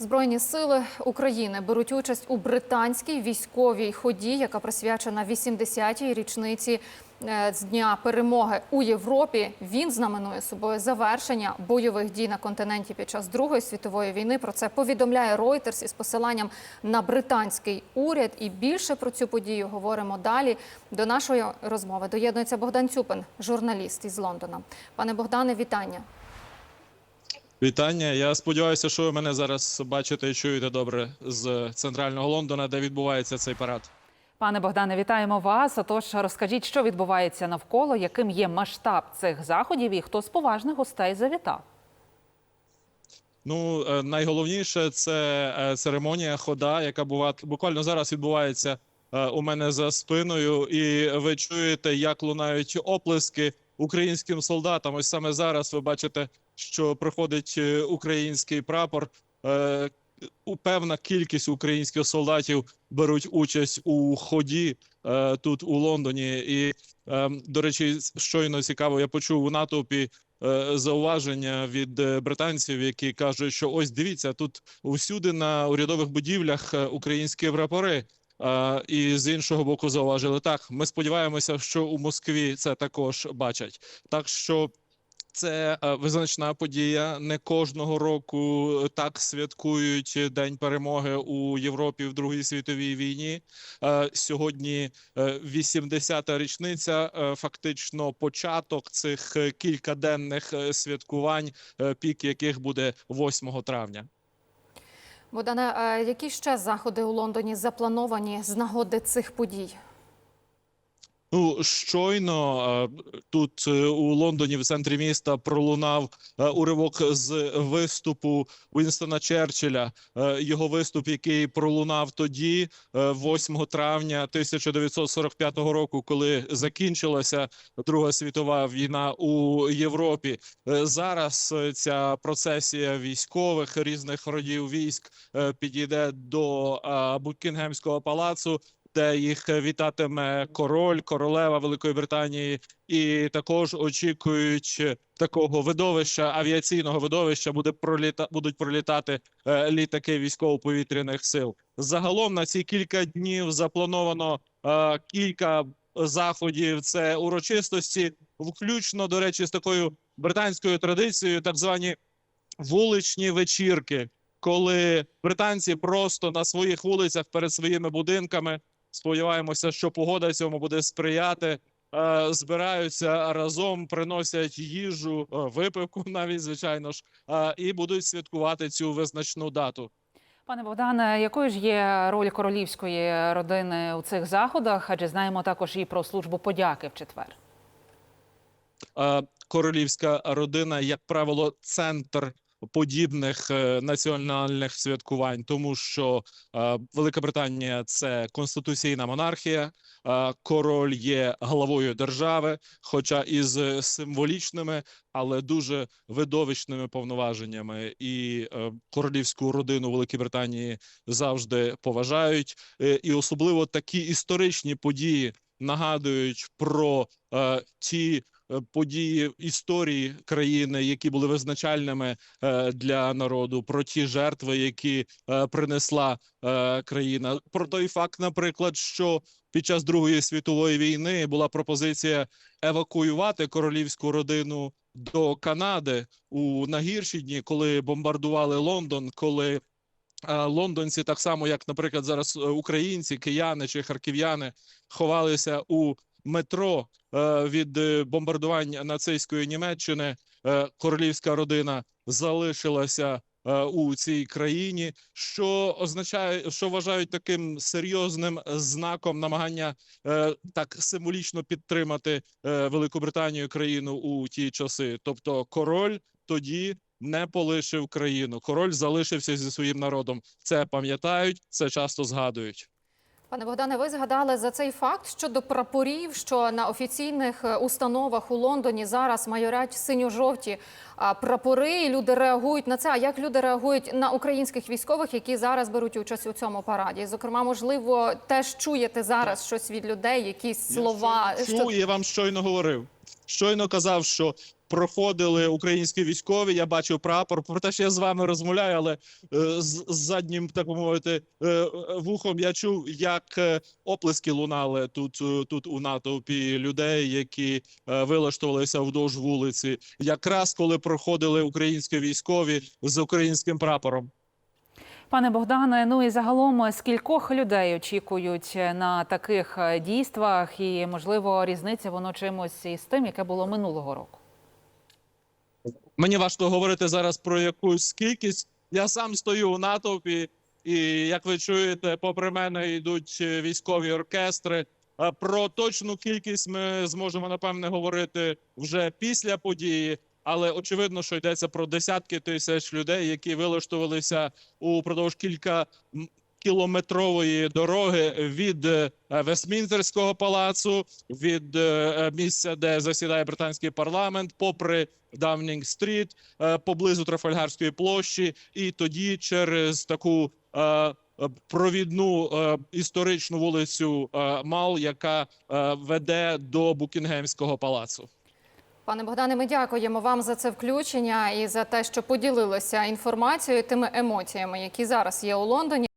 Збройні сили України беруть участь у британській військовій ході, яка присвячена 80-й річниці е, з дня перемоги у Європі. Він знаменує собою завершення бойових дій на континенті під час Другої світової війни. Про це повідомляє Reuters із посиланням на британський уряд. І більше про цю подію говоримо далі. До нашої розмови доєднується Богдан Цюпин, журналіст із Лондона. Пане Богдане, вітання. Вітання. Я сподіваюся, що ви мене зараз бачите і чуєте добре з центрального Лондона, де відбувається цей парад. Пане Богдане, вітаємо вас. Отож, розкажіть, що відбувається навколо, яким є масштаб цих заходів і хто з поважних гостей завітав. Ну е, найголовніше це е, церемонія хода, яка буквально зараз відбувається е, у мене за спиною, і ви чуєте, як лунають оплески українським солдатам. Ось саме зараз ви бачите, що проходить е, український прапор. Е, Певна кількість українських солдатів беруть участь у ході е, тут у Лондоні. І, до речі, щойно цікаво, я почув у натовпі зауваження від британців, які кажуть, що ось дивіться, тут усюди на урядових будівлях українські прапори. Е, І з іншого боку, зауважили так. Ми сподіваємося, що у Москві це також бачать. Так що це е, визначна подія. Не кожного року так святкують День перемоги у Європі в Другій світовій війні. Е, Сьогодні е, 80-та річниця. Фактично, початок цих кількаденних святкувань, пік яких буде 8 травня. Богдане, які ще заходи у Лондоні заплановані з нагоди цих подій? Ну, щойно е, тут е, у Лондоні, в центрі міста, пролунав е, уривок з виступу Уінстона Черчилля. Його виступ, який пролунав тоді, е, 8 травня 1945 року, коли закінчилася Друга світова війна у Європі. Зараз ця процесія військових різних родів військ підійде до Букінгемського палацу де їх вітатиме король, королева Великої Британії, і також очікують такого видовища, авіаційного видовища, буде проліта будуть пролітати е, літаки військово-повітряних сил. Загалом на ці кілька днів заплановано е, кілька заходів. Це урочистості, включно до речі, з такою британською традицією, так звані вуличні вечірки, коли британці просто на своїх вулицях перед своїми будинками сподіваємося, що погода цьому буде сприяти. е, Збираються разом, приносять їжу, е, випивку навіть звичайно ж, е, і будуть святкувати цю визначну дату. Пане Богдане, якою ж є роль королівської родини у цих заходах? Адже знаємо також і про службу подяки в четвер. Королівська родина, як правило, центр подібних е, національних святкувань, тому що е, Велика Британія це конституційна монархія. е, Король є главою держави, хоча із е, символічними, але дуже видовищними повноваженнями. І королівську родину Великої Британії завжди поважають, і особливо такі історичні події нагадують про ті події історії країни, які були визначальними е, для народу, про ті жертви, які е, принесла е, країна. Про той факт, наприклад, що під час Другої світової війни була пропозиція евакуювати королівську родину до Канади у нагірші дні, коли бомбардували Лондон, коли е, лондонці, так само як, наприклад, зараз е, українці, кияни чи харків'яни, ховалися у метро е, від е, бомбардувань нацистської Німеччини. Е, королівська родина залишилася у цій країні, що означає, що вважають таким серйозним знаком намагання так символічно підтримати Велику Британію країну у ті часи. Тобто, король тоді. Не полишив країну, король залишився зі своїм народом. Це пам'ятають, це часто згадують. Пане Богдане, ви згадали за цей факт щодо прапорів, що на офіційних е, установах у Лондоні зараз майорять синьо-жовті прапори. і Люди реагують на це. А як люди реагують на українських військових, які зараз беруть участь у цьому параді? Зокрема, можливо, теж чуєте зараз щось від людей, якісь слова. Я що- я вам щойно говорив. Щойно казав, що проходили українські військові. Я бачив прапор. Про те, що я з вами розмовляю, але е, з, заднім, так би мовити, е, вухом я чув, як е, оплески лунали тут, тут у натовпі людей, які вилаштувалися вдовж вулиці, якраз коли проходили українські військові з українським прапором. Пане Богдане, ну і загалом скількох людей очікують на таких дійствах, і можливо різниця воно чимось із тим, яке було минулого року. Мені важко говорити зараз про якусь кількість. Я сам стою у натовпі, і як ви чуєте, попри мене йдуть е, військові оркестри. Про точну кількість ми зможемо напевне говорити вже після події, але очевидно, що йдеться про десятки тисяч людей, які вилаштувалися упродовж кілька кілометрової дороги від е, Вестмінстерського палацу, від е, е, місця, де засідає британський парламент, попри Даунінг-стріт, е, поблизу Трафальгарської площі, і тоді через таку провідну історичну вулицю Мал, яка веде до Букінгемського палацу. Пане Богдане, ми дякуємо вам за це включення і за те, що поділилися інформацією, тими емоціями, які зараз є у Лондоні.